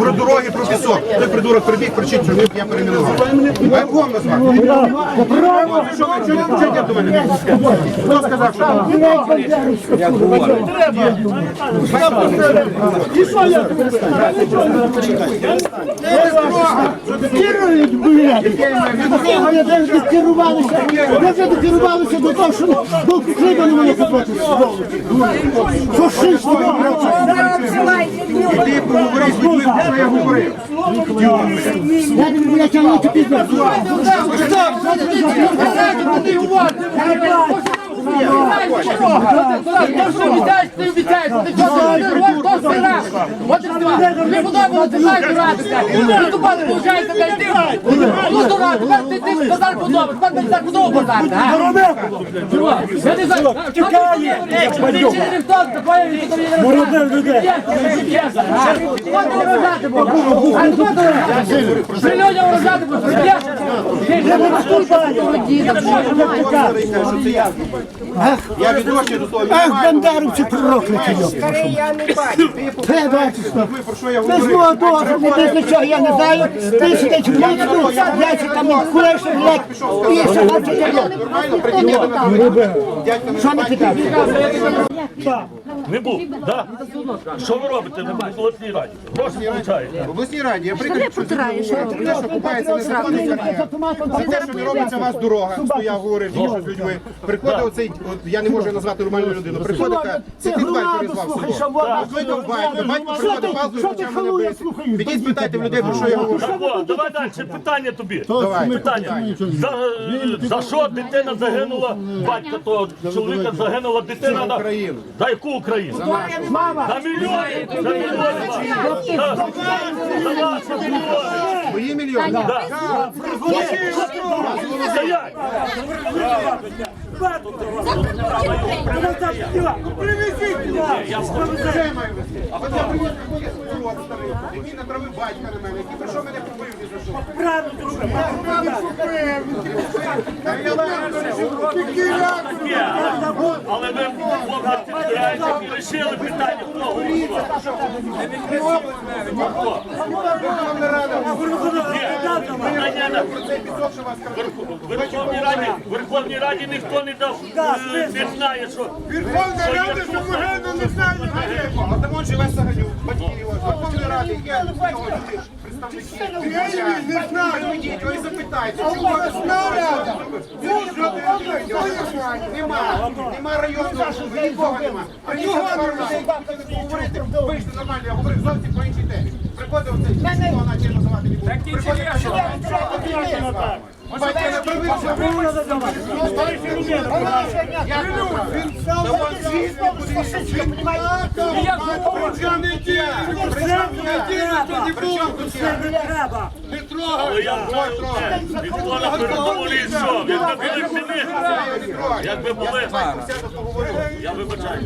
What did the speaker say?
про дороги, про пісок. Той придурок прибіг, кричить, що я перейменував. До мене? Хто сказав, що там? Керують, блядь! Я вже докерувалися, я вже докерувалися до того, що до хліба не мене купити. Фашисти, Ти поговори з людьми, про що я говорив. я тобі, блядь, тягнути пізно. Стоп! не ти. Ну, При людям вражати був. Ти ж не Я відношення до того Ах, бандеровці прокляті, йопта. Я не бачу. Ти Ти бачиш, що? ви про що я Без говорив. мого нічого, я не знаю. Ти сидиш в ліцю, я чи там куриш, блядь, і ще бачиш, я Нормально, прийди до Що не питав? Не був, да? Що ви робите на обласній раді? Гроші получаєте. В обласній раді. Я прикрив, що те, що купається незаконно За те, що не робиться у вас дорога, стояв, говорив, їжджу з людьми. Приходить оцей, от я не можу назвати нормальну людину, приходить, каже, це ти батько перезвав село. Викликав батько приходить палкою, Що ти халуєш, бити. Підіть спитайте в людей, про що я говорю. О, давай далі, питання тобі. Давай. Питання. За, за що дитина загинула, батька того чоловіка загинула дитина на За яку Україну? За мільйони! За мільйони! За- мільйони! Мої мільйони. Вже маю вести. А старий, який натравив батька на мене, який прийшов мене побив ні за що. Є, але- Але ви хлопці збираєте, вирішили питання, хто голосував. Питання на в Верховній Раді, голосував. Верховній Раді ніхто не дав, е, не знає, що Верховна Рада, що Могилу не знає, не знає. А там живе Саганюк, Я не. Підіть, ви запитайте. Чому ви знали? Нема, нема районного, ви нікого нема. Приїхали пару людей, поговорити, вийшли нормально, я говорю зовсім по іншій темі. Приходив оцей, хто наче називати не буду. Приходить, Батько не привився, не він став Але я знаю одне, ніхто на передоволі йшов, якби були всі якби були, я вибачаю.